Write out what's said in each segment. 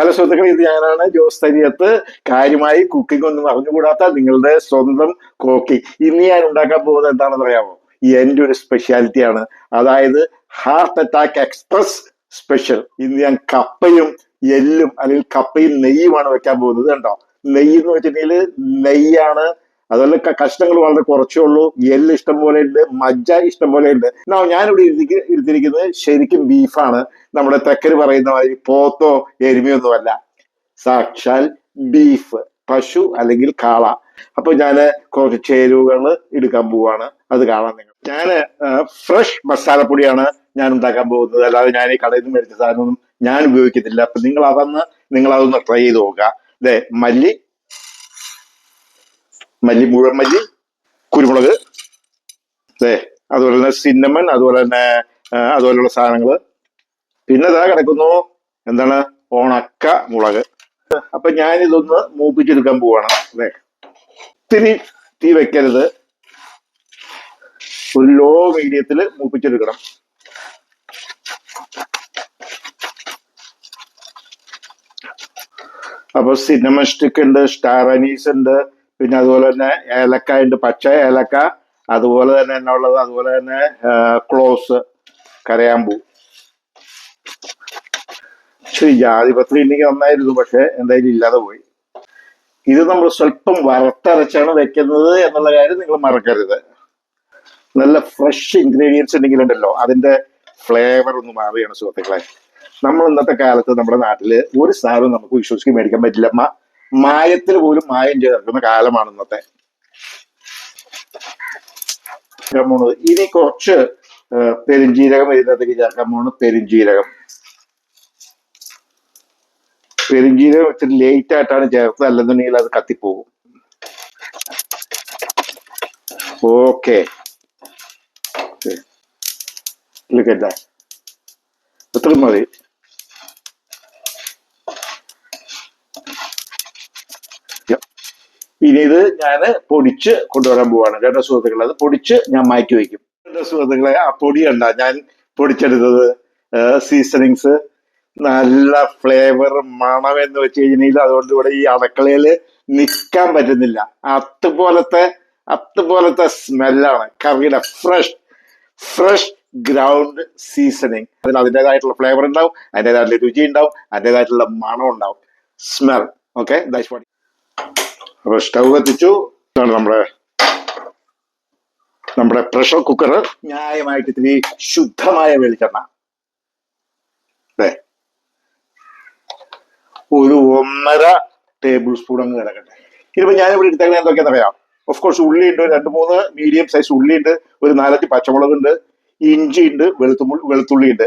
Hello ഇത് ഞാനാണ് ജോസ് തരിയത്ത്. കാര്യമായി കുക്കിംഗ് ഒന്നും അറിഞ്ഞുകൂടാത്ത നിങ്ങളുടെ സ്വന്തം കോക്കി ഇന്ന് ഞാൻ ഉണ്ടാക്കാൻ പോകുന്നത് എന്താണെന്ന് അറിയാമോ? എന്റെ ഒരു സ്പെഷ്യാലിറ്റിയാണ് അതായത് ഹാർട്ട് അറ്റാക്ക് എക്സ്പ്രസ് സ്പെഷ്യൽ ഇന്ന് ഞാൻ കപ്പയും എല്ലും അല്ലെങ്കിൽ കപ്പയും നെയ്യുമാണ് വെക്കാൻ പോകുന്നത് കണ്ടോ? നെയ്യ് എന്ന് വെച്ചിട്ടുണ്ടെങ്കിൽ നെയ്യാണ് അതുപോലെ കഷ്ണങ്ങൾ വളരെ കുറച്ചേ ഉള്ളൂ. എല്ല് ഇഷ്ടം പോലെ ഉണ്ട് മജ്ജ ഇഷ്ടം പോലെ ഉണ്ട്. ഞാനിവിടെ ഇരുത്തി- എടുത്തിരിക്കുന്നത് ശരിക്കും ബീഫാണ്. നമ്മുടെ തെക്കര് പറയുന്ന മാതിരി പോത്തോ എരുമയൊന്നുമല്ല സാക്ഷാൽ ബീഫ് പശു അല്ലെങ്കിൽ കാള. അപ്പൊ ഞാൻ കുറച്ച് ചേരുവകൾ എടുക്കാൻ പോവാണ്. അത് കാണാൻ നിങ്ങൾ. ഞാൻ ഫ്രഷ് മസാലപ്പൊടിയാണ് ഞാൻ ഉണ്ടാക്കാൻ പോകുന്നത്. അല്ലാതെ ഞാൻ ഈ കടയിൽ നിന്ന് മേടിച്ച സാധനമൊന്നും ഞാൻ ഉപയോഗിക്കത്തില്ല. അപ്പൊ നിങ്ങൾ അതൊന്ന് നിങ്ങൾ അതൊന്ന് ട്രൈ ചെയ്ത് നോക്കുക. അതെ മല്ലി മല്ലി മുഴുവൻ മല്ലി കുരുമുളക് അതെ അതുപോലെ തന്നെ സിന്നമൻ അതുപോലെ തന്നെ അതുപോലെയുള്ള സാധനങ്ങൾ പിന്നെ ഇതാ കിടക്കുന്നു എന്താണ് ഓണക്ക മുളക്. അപ്പൊ ഞാൻ ഇതൊന്ന് മൂപ്പിച്ചെടുക്കാൻ പോവാണ്. അതെ ഒത്തിരി തീ വെക്കരുത്. ഒരു ലോ മീഡിയത്തിൽ മൂപ്പിച്ചെടുക്കണം. അപ്പൊ സിനിമ സ്റ്റിക്ക് ഉണ്ട് സ്റ്റാർ അനീസ് ഉണ്ട് പിന്നെ അതുപോലെ തന്നെ ഏലക്ക ഉണ്ട് പച്ച ഏലക്ക അതുപോലെ തന്നെ എന്നാ ഉള്ളത്? അതുപോലെ തന്നെ ക്ലോസ് കരയാമ്പൂ. ശരി ജാതിപത്രി ഉണ്ടെങ്കിൽ നന്നായിരുന്നു പക്ഷെ എന്തായാലും ഇല്ലാതെ പോയി. ഇത് നമ്മൾ സ്വല്പം വറുത്തരച്ചാണ് വെക്കുന്നത് എന്നുള്ള കാര്യം നിങ്ങൾ മറക്കരുത്. നല്ല ഫ്രഷ് ഇൻഗ്രീഡിയൻസ് ഉണ്ടെങ്കിൽ ഉണ്ടല്ലോ അതിന്റെ ഫ്ലേവർ ഒന്ന് മാറിയാണ് സുഹൃത്തുക്കളെ. നമ്മൾ ഇന്നത്തെ കാലത്ത് നമ്മുടെ നാട്ടിൽ ഒരു സാധനം നമുക്ക് വിശ്വസിച്ച് മേടിക്കാൻ പറ്റില്ല മായത്തിൽ പോലും മായം ചെയ്ത് നടക്കുന്ന കാലമാണ് ഇന്നത്തെ. ചേർക്കാൻ ഇനി കുറച്ച് പെരുംജീരകം ഇതിനകത്തേക്ക് ചേർക്കാൻ പോണത് പെരുംജീരകം. പെരുംജീരകം ഇച്ചിരി ലേറ്റ് ആയിട്ടാണ് ചേർത്തത്. അല്ലെന്നുണ്ടെങ്കിൽ അത് കത്തിപ്പോകും. ഓക്കെ. ഇത്രയും മതി. ഇനി ഇത് ഞാൻ പൊടിച്ച് കൊണ്ടുവരാൻ പോവാണ്. കേട്ടോ സുഹൃത്തുക്കളെ അത് പൊടിച്ച് ഞാൻ മാറ്റി വയ്ക്കും കേട്ടോ സുഹൃത്തുക്കളെ ആ പൊടി ഉണ്ട ഞാൻ പൊടിച്ചെടുത്തത് സീസണിങ്സ് നല്ല ഫ്ലേവർ മണം എന്ന് വെച്ച് കഴിഞ്ഞാൽ അതുകൊണ്ട് ഇവിടെ ഈ അടുക്കളയിൽ നിൽക്കാൻ പറ്റുന്നില്ല. അതുപോലത്തെ അതുപോലത്തെ സ്മെല്ലാണ് കറിയുടെ ഫ്രഷ് ഫ്രഷ് ഗ്രൗണ്ട് സീസണിങ് അതിൽ അതിന്റെതായിട്ടുള്ള ഫ്ലേവർ ഉണ്ടാവും അതിന്റെതായിട്ടുള്ള രുചി ഉണ്ടാവും അതിന്റെതായിട്ടുള്ള മണം ഉണ്ടാവും. സ്മെൽ ഓക്കെ ദാറ്റ് അപ്പൊ സ്റ്റൗ കത്തിച്ചു. ഇതാണ് നമ്മുടെ നമ്മുടെ പ്രഷർ കുക്കർ ന്യായമായിട്ട് ഇത്തിരി ശുദ്ധമായ വെളിച്ചെണ്ണ. അതെ. ഒരു ഒന്നര ടേബിൾ സ്പൂൺ അങ്ങ് കിടക്കട്ടെ. ഇനിയിപ്പോ ഞാനിവിടെ എടുത്തേക്കുന്നത് എന്തൊക്കെയാണെന്ന് അറിയാം ഓഫ് കോഴ്സ് ഉള്ളി ഉണ്ട് രണ്ട് മൂന്ന് മീഡിയം സൈസ് ഉള്ളി ഉണ്ട് ഒരു നാലഞ്ച് പച്ചമുളക് ഉണ്ട് ഇഞ്ചി ഉണ്ട് വെളുത്തുള്ളി വെളുത്തുള്ളി ഉണ്ട്.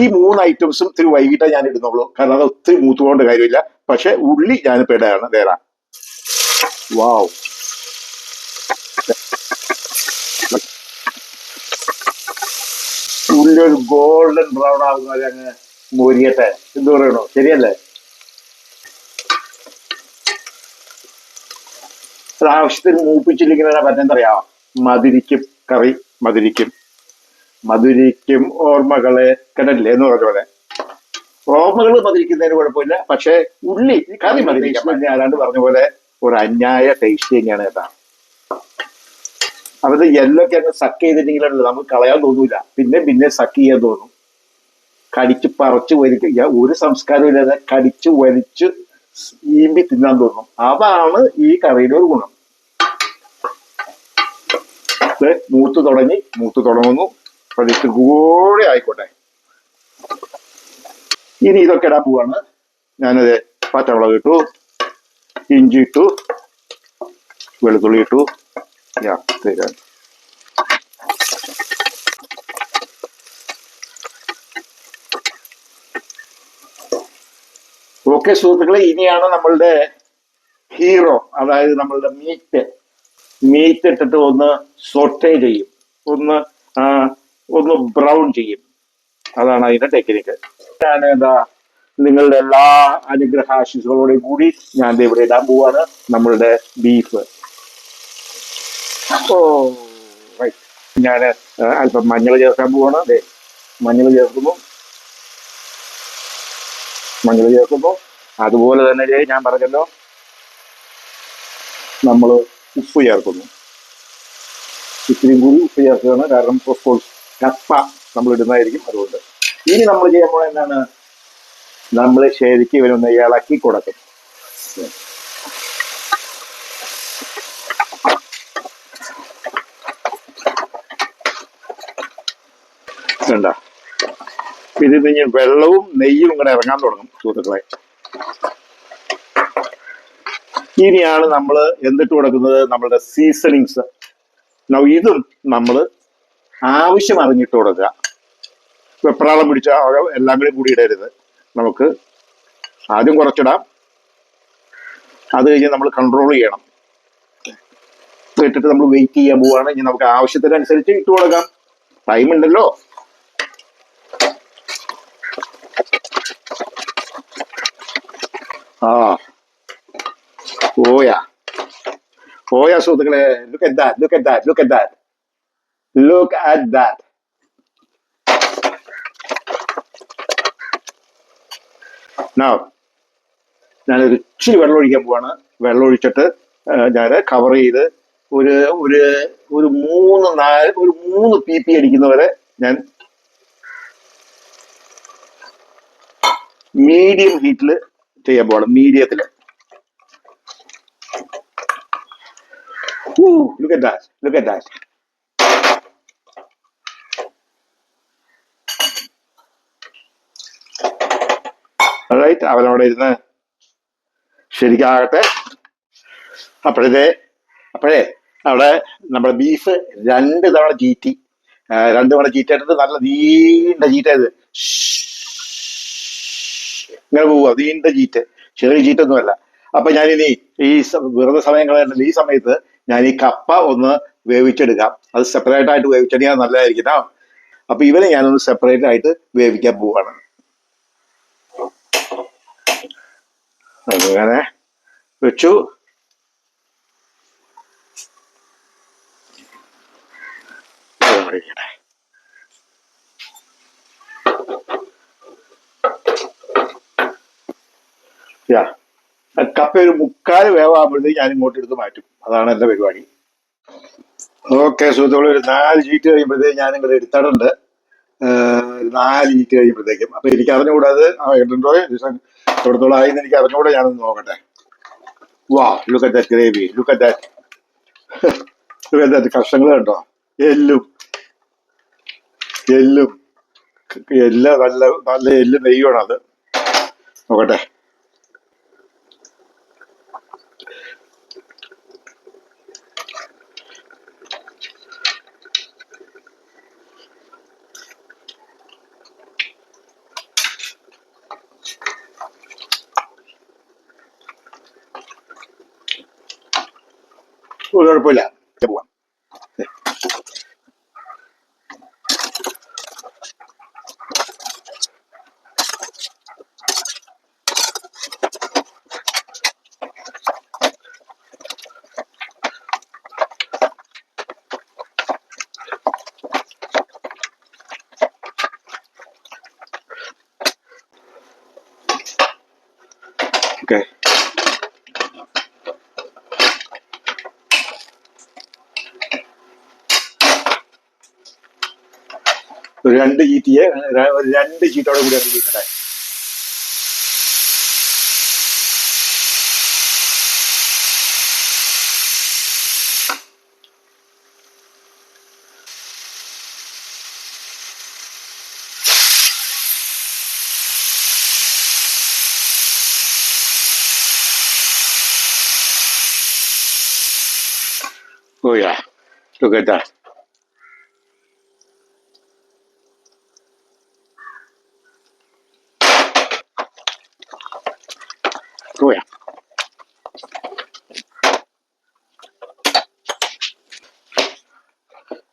ഈ മൂന്ന് ഐറ്റംസും ഇത്തിരി വൈകിട്ടേ ഞാൻ ഇടുന്നുള്ളൂ. കാരണം അത് ഒത്തിരി മൂത്തുകൊണ്ട് കാര്യമില്ല. പക്ഷെ ഉള്ളി ഞാൻ പേടയാണ് നേരാ വാവ് ഉള്ളൊരു ഗോൾഡൻ ബ്രൗൺ ആകുന്നത് അങ്ങ് മൂരിയട്ടെ. എന്ത് പറയണോ ശരിയല്ലേ? ആവശ്യത്തിന് മൂപ്പിച്ചില്ലെങ്കിൽ പറ്റെന്തറിയാം മധുരിക്കും കറി മധുരിക്കും. മധുരിക്കും ഓർമ്മകളെ കിടല്ലേ എന്ന് പറഞ്ഞ പോലെ. ഓർമ്മകൾ മധുരിക്കുന്നതിന് കുഴപ്പമില്ല പക്ഷെ ഉള്ളി കറി മധുരിക്കാം ഞാൻ ആരാണ്ട് പറഞ്ഞ പോലെ ഒരു അന്യായ ടേസ്റ്റ് തന്നെയാണ് കേട്ടാ. അവരുടെ എല്ലൊക്കെ അങ്ങ് സക്ക് ചെയ്തിട്ടുണ്ടെങ്കിലല്ലോ നമുക്ക് കളയാൻ തോന്നൂല. പിന്നെ പിന്നെ സക്ക് ചെയ്യാൻ തോന്നും. കടിച്ച് പറിച്ചു വലിക്കുക ഒരു സംസ്കാരം ഇല്ലാതെ കടിച്ച് വലിച്ച് ഈമ്പി തിന്നാൻ തോന്നും. അതാണ് ഈ കറിയുടെ ഒരു ഗുണം. മൂത്ത് തുടങ്ങി. മൂത്ത് തുടങ്ങുന്നു. പതിട്ട് കൂടെ ആയിക്കോട്ടെ. ഇനി ഇതൊക്കെ ഇടാൻ പോവാണ്. ഞാനത് പച്ചമുളക് ഇട്ടു. ഇഞ്ചി ഇട്ടു. വെളുത്തുള്ളി ഇട്ടു. യാ തരാം. ഓക്കെ സുഹൃത്തുക്കളെ ഇനിയാണ് നമ്മളുടെ ഹീറോ അതായത് നമ്മളുടെ മീറ്റ്. മീറ്റ് ഇട്ടിട്ട് ഒന്ന് സൊട്ടേ ചെയ്യും. ഒന്ന് ഒന്ന് ബ്രൗൺ ചെയ്യും. അതാണ് അതിന്റെ ടെക്നിക്ക്. ഞാൻ എന്താ നിങ്ങളുടെ എല്ലാ അനുഗ്രഹാശിസുകളോടെയും കൂടി ഞാൻ ഇവിടെ ഇടാൻ പോവാണ്. നമ്മളുടെ ബീഫ്. ഓ. റൈറ്റ് ഞാൻ അല്പം മഞ്ഞൾ ചേർക്കാൻ പോവാണ്. അതെ മഞ്ഞൾ ചേർക്കുന്നു മഞ്ഞൾ ചേർക്കുന്നു അതുപോലെ തന്നെ ജയ് ഞാൻ പറഞ്ഞല്ലോ നമ്മൾ ഉപ്പ് ചേർക്കുന്നു. ഇത്തിരി കൂടി ഉപ്പ് ചേർക്കുകയാണ്. കാരണം ഓഫ് കോഴ്സ് കപ്പ നമ്മൾ ഇടുന്നതായിരിക്കും അതുകൊണ്ട്. ഇനി നമ്മൾ ചെയ്യുമ്പോൾ പോകുന്നത് എന്താണ്? നമ്മൾ ശരിക്കും ഇവനൊന്ന് ഇളക്കി കൊടുക്കും. ഇത് കഴിഞ്ഞ് വെള്ളവും നെയ്യും ഇങ്ങനെ ഇറങ്ങാൻ തുടങ്ങും സുഹൃത്തുക്കളെ. ഇനിയാണ് നമ്മൾ എന്തിട്ട് കൊടുക്കുന്നത്? നമ്മളുടെ സീസണിങ്സ് ഇതും നമ്മൾ ആവശ്യം അറിഞ്ഞിട്ട് കൊടുക്കുക. വെപ്രാളം പിടിച്ച എല്ലാം കൂടി കൂടി ഇടരുത്. നമുക്ക് ആദ്യം കുറച്ചിടാം. അത് കഴിഞ്ഞ് നമ്മൾ കൺട്രോൾ ചെയ്യണം. ഇട്ടിട്ട് നമ്മൾ വെയിറ്റ് ചെയ്യാൻ പോവുകയാണ് ഇനി നമുക്ക് ആവശ്യത്തിനനുസരിച്ച് ഇട്ട് കൊടുക്കാം. ടൈം ഉണ്ടല്ലോ. ആ. ഓയാ ഓയാ സുഹൃത്തുക്കളെ. Look that. Look that. Look that. Look at that. Now ഞാനൊരു ഇച്ചിരി വെള്ളം ഒഴിക്കാൻ പോവാണ്. വെള്ളം ഒഴിച്ചിട്ട് ഞാൻ കവർ ചെയ്ത് ഒരു ഒരു ഒരു മൂന്ന് നാല് ഒരു മൂന്ന് പി പി അടിക്കുന്നവരെ ഞാൻ മീഡിയം ഹീറ്റിൽ ചെയ്യാൻ പോവാണ്. മീഡിയത്തിൽ look at that look at that. Right അവനവിടെ ഇരുന്ന് ശരിക്കാകട്ടെ. അപ്പോഴത്തെ അപ്പോഴേ അവിടെ നമ്മുടെ ബീഫ് രണ്ട് തവണ ചീറ്റി. രണ്ട് തവണ ചീറ്റായിട്ട് നല്ല നീണ്ട ചീറ്റായത് ഇങ്ങനെ പോവുക നീണ്ട ചീറ്റ്. ചെറിയ ചീറ്റൊന്നുമല്ല. അപ്പൊ ഞാനിനി ഈ വെറുതെ സമയം ഈ സമയത്ത് ഞാൻ ഈ കപ്പ ഒന്ന് വേവിച്ചെടുക്കാം. അത് സെപ്പറേറ്റ് ആയിട്ട് വേവിച്ചെടുക്കാൻ നല്ലതായിരിക്കും. അപ്പൊ ഇവനെ ഞാനൊന്ന് സെപ്പറേറ്റ് ആയിട്ട് വേവിക്കാൻ പോവാണ്. അങ്ങനെ വെച്ചു. ഒഴിക്കട്ടെ. യാ. കപ്പ ഒരു മുക്കാൽ വേവാകുമ്പോഴത്തേക്ക് ഞാൻ ഇങ്ങോട്ട് എടുത്ത് മാറ്റും. അതാണ് എന്റെ പരിപാടി. ഓക്കെ സുഹൃത്തുക്കളെ ഒരു നാല് ചീറ്റ് കഴിയുമ്പോഴത്തേക്ക് ഞാൻ ഇങ്ങോട്ട് എടുത്തിട്ടുണ്ട്. നാല് ചീറ്റ് കഴിയുമ്പോഴത്തേക്കും. അപ്പൊ എനിക്ക് അറിഞ്ഞുകൂടാത് ആ ഇടുണ്ടോ? എത്രത്തോളം ആയി എനിക്ക് അറിഞ്ഞുകൂടെ ഞാനൊന്ന് നോക്കട്ടെ. വാ look at that gravy look at that that കഷ്ണങ്ങൾ കണ്ടോ? എല്ലും. എല്ലും. എല്ലാം നല്ല നല്ല എല്ലും നെയ്യാണ് അത് നോക്കട്ടെ. കുഴപ്പമില്ല ഇത് പോവാം ഓക്കെ ഒരു രണ്ട് ചീറ്റിയെ ര- ഒരു രണ്ട് ചീറ്റോടെ കൂടി അങ്ങ് ചെയ്യട്ടെ Oh yeah, look at that. Oh yeah.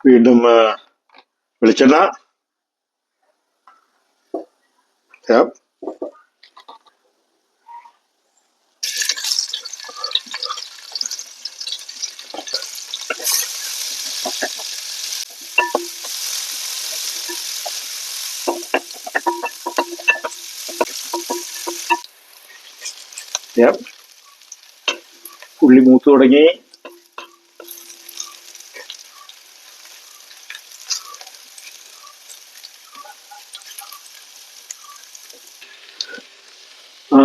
വീണ്ടും ആ, വെളിച്ചെണ്ണ ഉള്ളി മൂത്ത് തുടങ്ങി.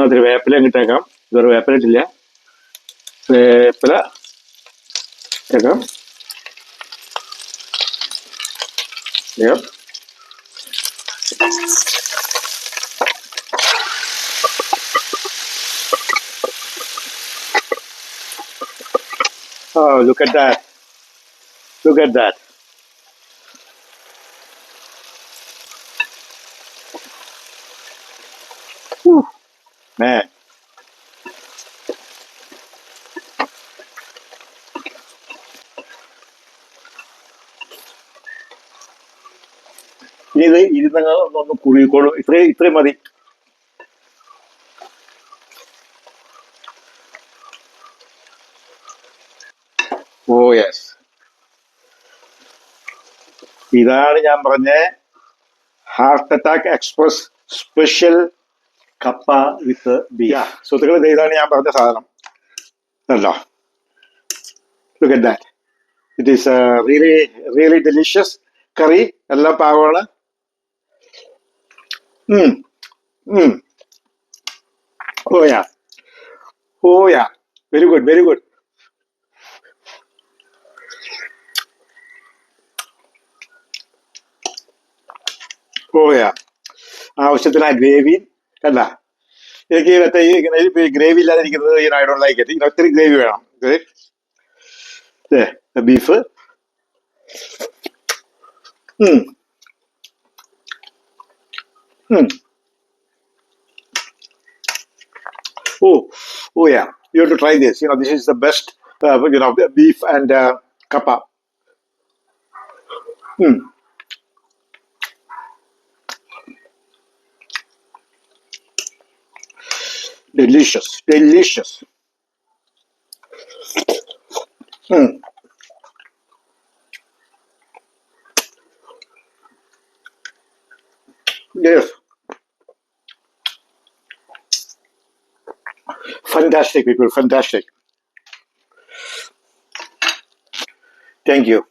അതിൽ വേപ്പില ഇട്ടേക്കാം. ഇതൊരു വേപ്പില ഇട്ടില്ല. വേപ്പില ഇട്ടേക്കാം. Yep. Oh, look at that. Look at that. Whew. Man. ഇനി ഇത് ഇരുന്നങ്ങ് ഒന്ന് കുഴിക്കോളും ഇത്രയും ഇത്രയും മതി ഓ യെസ് ഇതാണ് ഞാൻ പറഞ്ഞ ഹാർട്ട് അറ്റാക്ക് എക്സ്പ്രസ് സ്പെഷ്യൽ കപ്പ വിത്ത് ബിയ സുഹൃത്തുക്കൾ ഇതാണ് ഞാൻ പറഞ്ഞ സാധനം. അല്ലോ look at that it is really really delicious curry എല്ലാം പാകമാണ് oh yeah oh yeah oh yeah oh yeah very good very good oh yeah ആവശ്യത്തിന് ആ ഗ്രേവി അല്ല. എനിക്ക് മറ്റേ ഈ ഇങ്ങനെ ഗ്രേവി ഇല്ലാതിരിക്കുന്നത് ഈ ഐ ഡോണ്ട് ലൈക്ക് ഇറ്റ് ഇതിന് ഒത്തിരി ഗ്രേവി വേണം. ബീഫ് ഉം. ഉം. Oh, oh yeah. You have to try this. You know, this is the best, uh, you know, Delicious, delicious. Hmm. Yes. Fantastic, people. Fantastic. Thank you.